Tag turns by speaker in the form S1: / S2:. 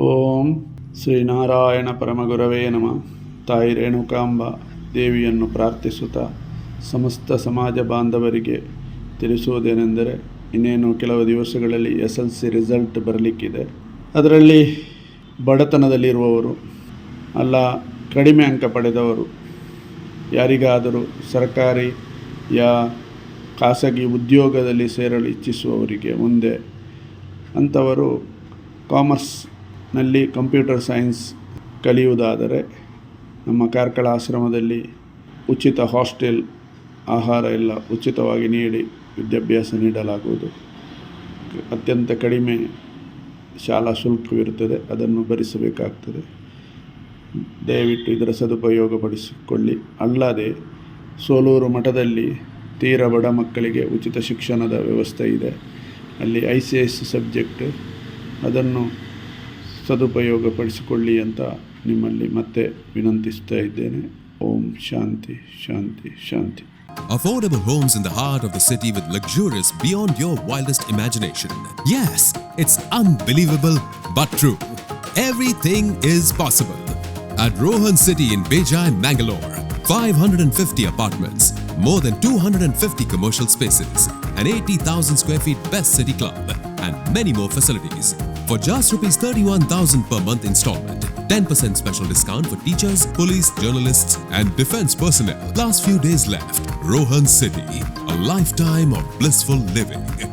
S1: ಓಂ ಶ್ರೀನಾರಾಯಣ ಪರಮಗುರವೇ ನಮ. ತಾಯಿ ರೇಣುಕಾಂಬ ದೇವಿಯನ್ನು ಪ್ರಾರ್ಥಿಸುತ್ತಾ ಸಮಸ್ತ ಸಮಾಜ ಬಾಂಧವರಿಗೆ ತಿಳಿಸುವುದೇನೆಂದರೆ ಇನ್ನೇನು ಕೆಲವು ದಿವಸಗಳಲ್ಲಿ ಎಸ್ ಎಲ್ ಸಿ ರಿಸಲ್ಟ್ ಬರಲಿಕ್ಕಿದೆ. ಅದರಲ್ಲಿ ಬಡತನದಲ್ಲಿರುವವರು, ಅಲ್ಲ ಕಡಿಮೆ ಅಂಕ ಪಡೆದವರು, ಯಾರಿಗಾದರೂ ಸರ್ಕಾರಿ ಯಾ ಖಾಸಗಿ ಉದ್ಯೋಗದಲ್ಲಿ ಸೇರಲು ಇಚ್ಛಿಸುವವರಿಗೆ ಮುಂದೆ ಅಂಥವರು ಕಾಮರ್ಸ್ನಲ್ಲಿ ಕಂಪ್ಯೂಟರ್ ಸೈನ್ಸ್ ಕಲಿಯುವುದಾದರೆ ನಮ್ಮ ಕಾರ್ಕಳ ಆಶ್ರಮದಲ್ಲಿ ಉಚಿತ ಹಾಸ್ಟೆಲ್ ಆಹಾರ ಎಲ್ಲ ಉಚಿತವಾಗಿ ನೀಡಿ ವಿದ್ಯಾಭ್ಯಾಸ ನೀಡಲಾಗುವುದು. ಅತ್ಯಂತ ಕಡಿಮೆ ಶಾಲಾ ಶುಲ್ಕವಿರುತ್ತದೆ, ಅದನ್ನು ಭರಿಸಬೇಕಾಗ್ತದೆ. ದಯವಿಟ್ಟು ಇದರ ಸದುಪಯೋಗಪಡಿಸಿಕೊಳ್ಳಿ. ಅಲ್ಲದೆ, ಸೋಲೂರು ಮಠದಲ್ಲಿ ತೀರ ಬಡ ಮಕ್ಕಳಿಗೆ ಉಚಿತ ಶಿಕ್ಷಣದ ವ್ಯವಸ್ಥೆ ಇದೆ. ಅಲ್ಲಿ ಐ ಸಿ ಎಸ್ ಸಬ್ಜೆಕ್ಟ್, ಅದನ್ನು ಸದುಪಯೋಗಪಡಿಸಿಕೊಳ್ಳಿ ಅಂತ ನಿಮ್ಮಲ್ಲಿ ಮತ್ತೆ ವಿನಂತಿಸ್ತಾ ಇದ್ದೇನೆ ಓಂ ಶಾಂತಿ ಶಾಂತಿ ಶಾಂತಿ
S2: Affordable homes in the heart of the city with luxurious beyond your wildest imagination. Yes, it's unbelievable but true. Everything is possible. At Rohan City in Beja and Mangalore, 550 apartments, more than 250 commercial spaces, an 80,000 square feet best city club, and many more facilities. For just rupees 31,000 per month installment, 10% special discount for teachers, police, journalists, and defense personnel. Last few days left. Rohan City, a lifetime of blissful living.